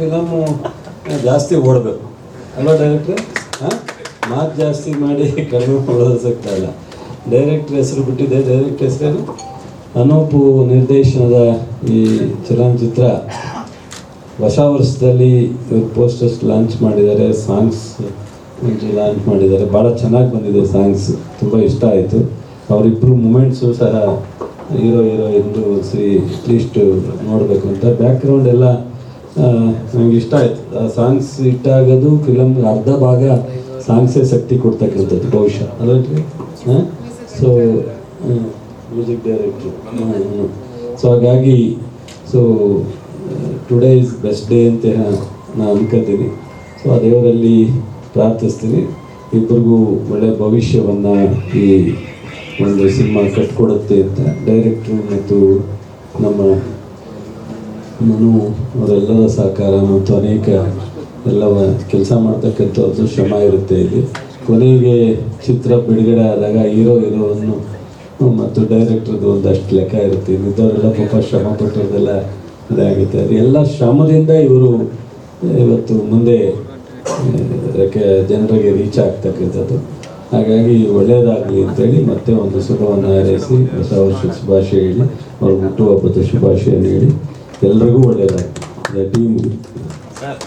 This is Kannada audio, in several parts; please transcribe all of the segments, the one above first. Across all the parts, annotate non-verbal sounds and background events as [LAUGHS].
ಫಿಲಮು ಜಾಸ್ತಿ ಓಡಬೇಕು. ಅಲ್ವಾ ಡೈರೆಕ್ಟ್ರೆ ಹಾಂ? ಮಾತು ಜಾಸ್ತಿ ಮಾಡಿ ಕಡಿಮೆ ಓಡಿಸೋಕ್ಕಾಗಲ್ಲ ಡೈರೆಕ್ಟ್ರ್ ಹೆಸರು ಬಿಟ್ಟಿದೆ ಡೈರೆಕ್ಟ್ ಹೆಸರೇನು? ಅನೂಪು ನಿರ್ದೇಶನದ ಈ ಚಲನಚಿತ್ರ. ಹೊಸ ವರ್ಷದಲ್ಲಿ ಪೋಸ್ಟರ್ಸ್ ಲಾಂಚ್ ಮಾಡಿದ್ದಾರೆ. ಸಾಂಗ್ಸ್ ಲಾಂಚ್ ಮಾಡಿದ್ದಾರೆ. ಭಾಳ ಚೆನ್ನಾಗಿ ಬಂದಿದೆ ಸಾಂಗ್ಸ್ ತುಂಬ ಇಷ್ಟ ಆಯಿತು. ಅವರಿಬ್ಬರು ಮೂಮೆಂಟ್ಸು ಸಹ ಹೀರೋ ಹೀರೋಯಿನ್ದು ಸಿ ಅಟ್ಲೀಸ್ಟ್ ನೋಡಬೇಕು ಅಂತ. ಬ್ಯಾಕ್ಗ್ರೌಂಡ್ ಎಲ್ಲ ನನಗೆ ಇಷ್ಟ ಆಯ್ತು. ಸಾಂಗ್ಸ್ ಇಟ್ಟಾಗೋದು ಫಿಲಮ್ ಅರ್ಧ ಭಾಗ ಸಾಂಗ್ಸೇ ಶಕ್ತಿ ಕೊಡ್ತಕ್ಕಂಥದ್ದು, ಬಹುಶಃ. ಅಲ್ರಿ ಹಾಂ ಸೊ ಮ್ಯೂಸಿಕ್ ಡೈರೆಕ್ಟ್ರು ಸೊ ಹಾಗಾಗಿ so today is best day ಅಂತ ನಾನು ಅನ್ಕೋತೀನಿ. ಸೊ ಆ ದೇವರಲ್ಲಿ ಪ್ರಾರ್ಥಿಸ್ತೀನಿ. ಇಬ್ಬರಿಗೂ ಒಳ್ಳೆಯ ಭವಿಷ್ಯವನ್ನು ಈ ಒಂದು ಸಿನಿಮಾ ಕಟ್ಕೊಡುತ್ತೆ ಅಂತ ಡೈರೆಕ್ಟ್ರು ಮತ್ತು ನಮ್ಮ ಮನು ಅವರೆಲ್ಲರ ಸಹಕಾರ ಮತ್ತು ಅನೇಕ ಎಲ್ಲ ಕೆಲಸ ಮಾಡ್ತಕ್ಕಂಥವ್ರದ್ದು ಶ್ರಮ ಇರುತ್ತೆ ಇಲ್ಲಿ. ಕೊನೆಗೆ ಚಿತ್ರ ಬಿಡುಗಡೆ ಆದಾಗ ಹೀರೋ, ಹೀರೋವನ್ನು ಮತ್ತು ಡೈರೆಕ್ಟ್ರದ್ದು ಒಂದಷ್ಟು ಲೆಕ್ಕ ಇರುತ್ತೆ. ಇದ್ದವರೆಲ್ಲ ಪಾಪ ಶ್ರಮ ಪಟ್ಟಿರೋದೆಲ್ಲ ಇದಾಗುತ್ತೆ. ಅದು ಎಲ್ಲ ಶ್ರಮದಿಂದ ಇವರು ಇವತ್ತು ಮುಂದೆ ಜನರಿಗೆ ರೀಚ್ ಆಗ್ತಕ್ಕಂಥದ್ದು. ಹಾಗಾಗಿ ಒಳ್ಳೆಯದಾಗಲಿ ಅಂತೇಳಿ ಮತ್ತೆ ಒಂದು ಶುಭವನ್ನು ಹಾರೈಸಿ, ಹೊಸ ವರ್ಷದ ಶುಭಾಶಯ ಹೇಳಿ ಅವ್ರ ಹುಟ್ಟುಹಬ್ಬದ ಶುಭಾಶಯ ಹೇಳಿ. ಎಲ್ರಿಗೂ ಒಳ್ಳೆಯದಾಗಲಿ ಟೀಮ್ಗೆ ಸರ್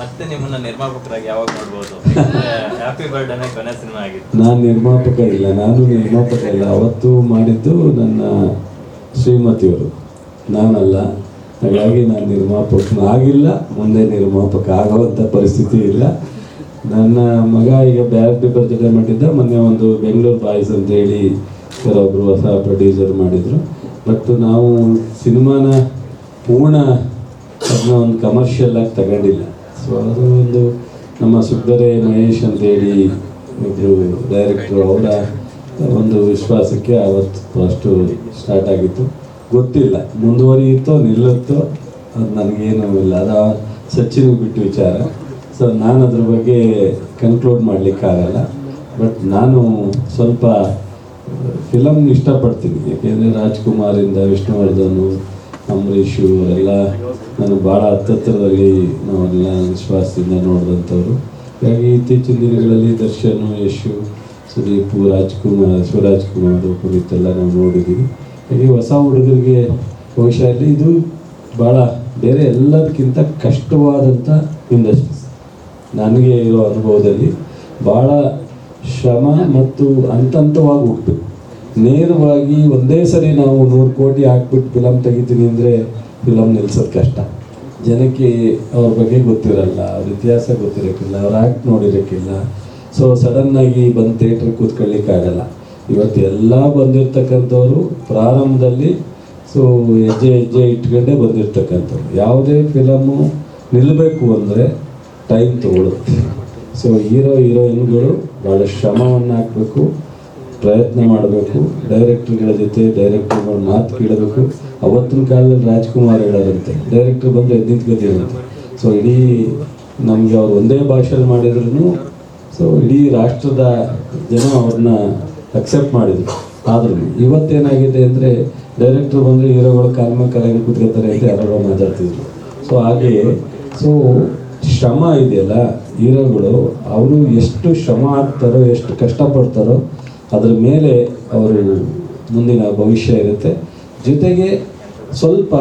ಮತ್ತೆ ನಿಮ್ಮನ್ನ ನಿರ್ಮಾಪಕರಾಗಿ ಯಾವಾಗ ನೋಡ್ಬೋದು? [LAUGHS] ಹ್ಯಾಪಿ ಬರ್ಡೇನೆ ಕೊನೆ ಸಿನಿಮಾ ಆಗಿತ್ತು. ನಾನು ನಿರ್ಮಾಪಕ ಇಲ್ಲ ನಾನು ನಿರ್ಮಾಪಕ ಇಲ್ಲ. ಅವತ್ತು ಮಾಡಿದ್ದು ನನ್ನ ಶ್ರೀಮತಿಯವರು. ನಾನಲ್ಲ. ಹಾಗಾಗಿ ನಾನು ನಿರ್ಮಾಪಕನಾಗಿಲ್ಲ ಮುಂದೆ ನಿರ್ಮಾಪಕ ಆಗುವಂಥ ಪರಿಸ್ಥಿತಿ ಇಲ್ಲ. ನನ್ನ ಮಗ ಈಗ ಬ್ಯಾರ್ಟಿ ಜೊತೆ ಮಾಡಿದ್ದ. ಮೊನ್ನೆ ಒಂದು ಬೆಂಗಳೂರು ಬಾಯ್ಸ್ ಅಂತ ಹೇಳಿ ಕೆಲವೊಬ್ರು ಹೊಸ ಪ್ರೊಡ್ಯೂಸರ್ ಮಾಡಿದರು. ಬಟ್ ನಾವು ಸಿನಿಮಾನ ಪೂರ್ಣ ಅದನ್ನ ಒಂದು ಕಮರ್ಷಿಯಲ್ ಆಗಿ ತಗೊಂಡಿಲ್ಲ. ಸೊ ಅದು ಒಂದು ನಮ್ಮ ಸುಬ್ಬರೆ ಮಹೇಶ್ ಅಂತೇಳಿ ಇಬ್ಬರು ಡೈರೆಕ್ಟ್ರು ಅವರ ಒಂದು ವಿಶ್ವಾಸಕ್ಕೆ ಅವತ್ತು ಫಸ್ಟು ಸ್ಟಾರ್ಟ್ ಆಗಿತ್ತು. ಗೊತ್ತಿಲ್ಲ. ಮುಂದುವರಿಯುತ್ತೋ ನಿಲ್ಲುತ್ತೋ, ಅದು ನನಗೇನು ಇಲ್ಲ. ಅದು ಸಚಿನ್ ಬಿಟ್ಟು ವಿಚಾರ. ಸೊ ನಾನು ಅದ್ರ ಬಗ್ಗೆ ಕನ್ಕ್ಲೂಡ್ ಮಾಡಲಿಕ್ಕಾಗಲ್ಲ. ಬಟ್ ನಾನು ಸ್ವಲ್ಪ ಫಿಲಮ್ ಇಷ್ಟಪಡ್ತೀನಿ. ಯಾಕೆಂದರೆ ರಾಜ್ಕುಮಾರಿಂದ ವಿಷ್ಣುವರ್ಧನು ಅಂಬರೀಷು ಅವರೆಲ್ಲ ನನಗೆ ಭಾಳ ಹತ್ತತ್ರದಲ್ಲಿ ನಾವೆಲ್ಲ ವಿಶ್ವಾಸದಿಂದ ನೋಡಿದಂಥವ್ರು. ಹಾಗಾಗಿ ಇತ್ತೀಚಿನ ದಿನಗಳಲ್ಲಿ ದರ್ಶನ್, ಯಶು, ಸುದೀಪ್, ರಾಜ್ಕುಮಾರ್, ಶಿವರಾಜ್ ಕುಮಾರ್ ಪುನೀತ್ ಎಲ್ಲ ನಾವು ನೋಡಿದ್ದೀವಿ. ಹಾಗೆ ಹೊಸ ಹುಡುಗರಿಗೆ ಬಹುಶಃ ಇದು ಭಾಳ ಬೇರೆ ಎಲ್ಲದಕ್ಕಿಂತ ಕಷ್ಟವಾದಂಥ ಇಂಡಸ್ಟ್ರೀಸ್ ನನಗೆ ಇರೋ ಅನುಭವದಲ್ಲಿ ಭಾಳ ಶ್ರಮ ಮತ್ತು ಹಂತವಾಗಿ ಹುಟ್ಟಬೇಕು ನೇರವಾಗಿ ಒಂದೇ ಸರಿ ನಾವು ನೂರು ಕೋಟಿ ಹಾಕ್ಬಿಟ್ಟು ಫಿಲಮ್ ತೆಗಿತೀನಿ ಅಂದರೆ ಫಿಲಮ್ ನಿಲ್ಸೋದು ಕಷ್ಟ. ಜನಕ್ಕೆ ಅವ್ರ ಬಗ್ಗೆ ಗೊತ್ತಿರಲ್ಲ, ಅವ್ರ ಇತಿಹಾಸ ಗೊತ್ತಿರೋಕ್ಕಿಲ್ಲ ಅವ್ರ ಆ್ಯಕ್ಟ್ ನೋಡಿರೋಕ್ಕಿಲ್ಲ ಸೊ ಸಡನ್ನಾಗಿ ಬಂದು ಥಿಯೇಟ್ರ್ ಕೂತ್ಕೊಳ್ಳಿಕ್ಕಾಗಲ್ಲ. ಇವತ್ತು ಎಲ್ಲ ಬಂದಿರ್ತಕ್ಕಂಥವ್ರು ಪ್ರಾರಂಭದಲ್ಲಿ ಸೊ ಹೆಜ್ಜೆ ಹೆಜ್ಜೆ ಇಟ್ಕೊಂಡೇ ಬಂದಿರ್ತಕ್ಕಂಥವ್ರು. ಯಾವುದೇ ಫಿಲಮ್ಮು ನಿಲ್ಲಬೇಕು ಅಂದರೆ ಟೈಮ್ ತಗೊಳುತ್ತೆ. ಸೊ ಹೀರೋ, ಹೀರೋಯಿನ್ಗಳು ಭಾಳ ಶ್ರಮವನ್ನು ಹಾಕಬೇಕು. ಪ್ರಯತ್ನ ಮಾಡಬೇಕು ಡೈರೆಕ್ಟರ್ಗಳ ಜೊತೆ ಡೈರೆಕ್ಟರ್ಗಳ ಮಾತು ಕೇಳಬೇಕು. ಅವತ್ತಿನ ಕಾಲದಲ್ಲಿ ರಾಜ್ಕುಮಾರ್ ಹೇಳೋದಂತೆ ಡೈರೆಕ್ಟರ್ ಬಂದು ಗತಿ ಇರುತ್ತೆ ಸೊ ಇಡೀ ನಮಗೆ ಅವ್ರು ಒಂದೇ ಭಾಷೆಯಲ್ಲಿ ಮಾಡಿದ್ರು ಸೊ ಇಡೀ ರಾಷ್ಟ್ರದ ಜನ ಅವ್ರನ್ನ ಅಕ್ಸೆಪ್ಟ್ ಮಾಡಿದ್ರು. ಆದ್ರೂ ಇವತ್ತೇನಾಗಿದೆ ಅಂದರೆ ಡೈರೆಕ್ಟರ್ ಬಂದರೆ ಹೀರೋಗಳು ಕಾಲ್ಮ ಕಲಾಗಿ ಕೂತ್ಕೋತಾರೆ ಅಂತ ಯಾರೋ ಮಾತಾಡ್ತಿದ್ರು. ಸೊ ಹಾಗೆ ಸೊ ಶ್ರಮ ಇದೆಯಲ್ಲ, ಹೀರೋಗಳು, ಅವರು ಎಷ್ಟು ಶ್ರಮ ಹಾಕ್ತಾರೋ, ಎಷ್ಟು ಕಷ್ಟಪಡ್ತಾರೋ ಅದ್ರ ಮೇಲೆ ಅವರು ಮುಂದಿನ ಭವಿಷ್ಯ ಇರುತ್ತೆ. ಜೊತೆಗೆ ಸ್ವಲ್ಪ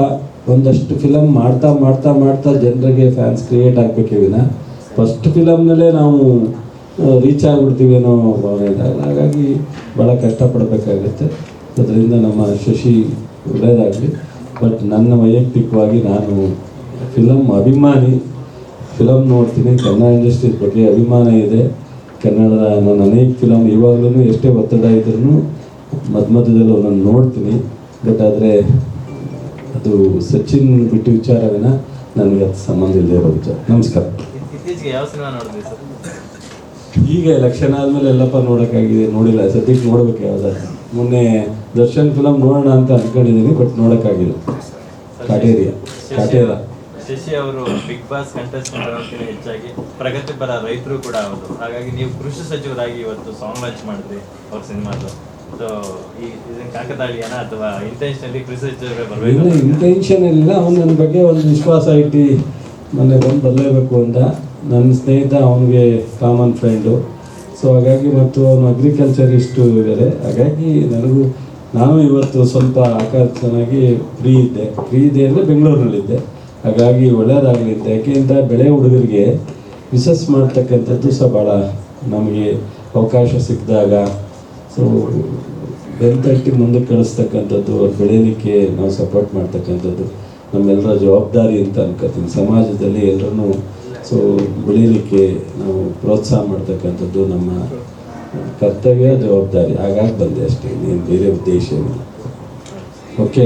ಒಂದಷ್ಟು ಫಿಲಮ್ ಮಾಡ್ತಾ ಮಾಡ್ತಾ ಮಾಡ್ತಾ ಜನರಿಗೆ ಫ್ಯಾನ್ಸ್ ಕ್ರಿಯೇಟ್ ಆಗಬೇಕೇ ವಿನ. ಫಸ್ಟ್ ಫಿಲಮ್ನಲ್ಲೇ ನಾವು ರೀಚ್ ಆಗಿಬಿಡ್ತೀವಿ ಅನ್ನೋ ಭಾವನೆ ಇದೆ. ಹಾಗಾಗಿ ಭಾಳ ಕಷ್ಟಪಡಬೇಕಾಗುತ್ತೆ. ಅದರಿಂದ ನಮ್ಮ ಶಶಿ ಒಳ್ಳೇದಾಗಲಿ. ಬಟ್ ನನ್ನ ವೈಯಕ್ತಿಕವಾಗಿ ನಾನು ಫಿಲಮ್ ಅಭಿಮಾನಿ. ಫಿಲಮ್ ನೋಡ್ತೀನಿ. ಕನ್ನಡ ಇಂಡಸ್ಟ್ರೀಸ್ ಬಗ್ಗೆ ಅಭಿಮಾನ ಇದೆ. ಕನ್ನಡದ ನನ್ನ ಅನೇಕ ಫಿಲಮ್ ಇವಾಗಲೂ ಎಷ್ಟೇ ಒತ್ತಡ ಇದ್ರೂ ಮಧ್ಯ ಮಧ್ಯದಲ್ಲಿ ಒಂದನ್ನು ನೋಡ್ತೀನಿ. ಬಟ್ ಆದರೆ ಅದು ಸಚಿನ್ ಬಿಟ್ಟು ವಿಚಾರವೇನ ನನಗೆ ಅದು ಸಂಬಂಧ ಇಲ್ಲದೆ ಇರೋ ವಿಚಾರ ನಮಸ್ಕಾರ ಈಗ ಎಲೆಕ್ಷನ್ ಆದಮೇಲೆ ಎಲ್ಲಪ್ಪ ನೋಡೋಕ್ಕಾಗಿದೆ ನೋಡಿಲ್ಲ. ಸದ್ಯಕ್ಕೆ ನೋಡ್ಬೇಕು ಯಾವ್ದಾದ್ರು. ಮೊನ್ನೆ ದರ್ಶನ್ ಫಿಲಮ್ ನೋಡೋಣ ಅಂತ ಅನ್ಕೊಂಡಿದ್ದೀನಿ ಬಟ್ ನೋಡೋಕ್ಕಾಗಿಲ್ಲ. ಕಾಟೇರಿಯ ಕಾಟೇರ ಶಶಿ ಅವರು ಬಿಗ್ ಬಾಸ್ ಕಂಟೆಸ್ಟೆಂಟ್ ಅನ್ನೋದಕ್ಕಿಂತ ಹೆಚ್ಚಾಗಿ ಪ್ರಗತಿಪರ ರೈತರು ಕೂಡ ಅವರು ಹಾಗಾಗಿ ನೀವು ಕೃಷಿ ಸಚಿವರಾಗಿ ಇವತ್ತು ಸಾಂಗ್ ಲಾಂಚ್ ಮಾಡಿದ್ರಿ ಅವ್ರ ಸಿನಿಮಾದ. ಸೊ ಈ ಕಾಕತಾಳಿಯನ ಅಥವಾ ಇಂಟೆನ್ಷನಲಿ ಕೃಷಿ ಸಚಿವರೇ ಬರಬೇಕು ಇಂಟೆನ್ಷನ್ ಇಲ್ಲ ಅವ್ನು ನನ್ನ ಬಗ್ಗೆ ಒಂದು ವಿಶ್ವಾಸ ಇಟ್ಟು ಮೊನ್ನೆ ಬಂದು ಬರಲೇಬೇಕು ಅಂತ. ನನ್ನ ಸ್ನೇಹಿತ ಅವನಿಗೆ ಕಾಮನ್ ಫ್ರೆಂಡು ಸೊ ಹಾಗಾಗಿ ಮತ್ತು ಅವನು ಅಗ್ರಿಕಲ್ಚರಿಸ್ಟು ಇದ್ದಾರೆ ಹಾಗಾಗಿ ನನಗೂ ನಾನು ಇವತ್ತು ಸ್ವಲ್ಪ ಆಕರ್ಷಣಾಗಿ ಚೆನ್ನಾಗಿ ಫ್ರೀ ಇದ್ದೆ. ಫ್ರೀ ಇದೆ ಅಂದರೆ ಬೆಂಗಳೂರಿನಲ್ಲಿದ್ದೆ. ಹಾಗಾಗಿ ಒಳ್ಳೆಯದಾಗಲಿ ಅಂತ ಯಾಕೆಂತ ಬೆಳೆ ಹುಡುಗರಿಗೆ ಮಿಸಸ್ ಮಾಡ್ತಕ್ಕಂಥದ್ದು ಸಹ ಭಾಳ ನಮಗೆ ಅವಕಾಶ ಸಿಕ್ಕಿದಾಗ. ಸೊ ಬೆಂತಟ್ಟಿ ಮುಂದಕ್ಕೆ ಕಳಿಸ್ತಕ್ಕಂಥದ್ದು, ಅವ್ರು ಬೆಳೀಲಿಕ್ಕೆ ನಾವು ಸಪೋರ್ಟ್ ಮಾಡ್ತಕ್ಕಂಥದ್ದು ನಮ್ಮೆಲ್ಲರ ಜವಾಬ್ದಾರಿ ಅಂತ ಅನ್ಕೋತೀನಿ. ಸಮಾಜದಲ್ಲಿ ಎಲ್ಲರೂ ಸೊ ಬೆಳೀಲಿಕ್ಕೆ ನಾವು ಪ್ರೋತ್ಸಾಹ ಮಾಡ್ತಕ್ಕಂಥದ್ದು ನಮ್ಮ ಕರ್ತವ್ಯ, ಜವಾಬ್ದಾರಿ. ಹಾಗಾಗಿ ಬಂದೆ ಅಷ್ಟೇ. ಇನ್ನೇನು ಬೇರೆ ಉದ್ದೇಶ ಏನಿಲ್ಲ. ಓಕೆ